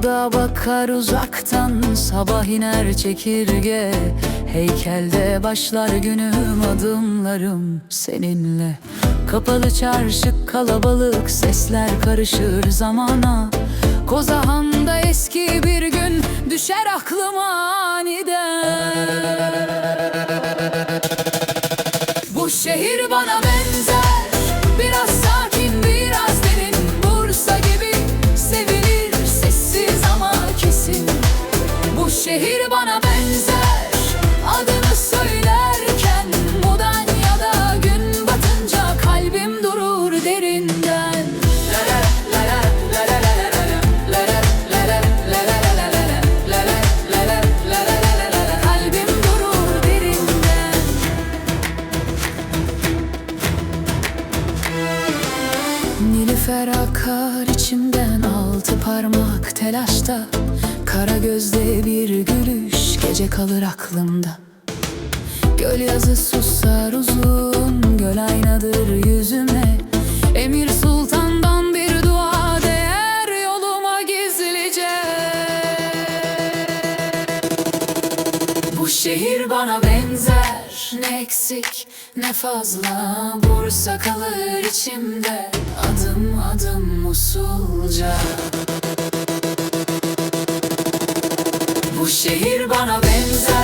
Yurda bakar uzaktan sabah iner çekirge. Heykelde başlar günüm adımlarım seninle. Kapalı çarşı kalabalık sesler karışır zamana. Kozahan'da eski bir gün düşer aklıma aniden. Bu şehir bana benzer şehir bana benzer. Adını söylerken Mudanya'da gün batınca Kalbim durur derinden. Kalbim durur derinden. Nilüfer akar içimden altı parmak telaşta Kara gözde bir gülüş gece kalır aklımda. Göl yazı susar uzun göl aynadır yüzüme. Emir Sultan'dan bir dua değer yoluma gizlice. Bu şehir bana benzer Ne eksik ne fazla. Bursa kalır içimde Adım adım usulca şehir bana benzer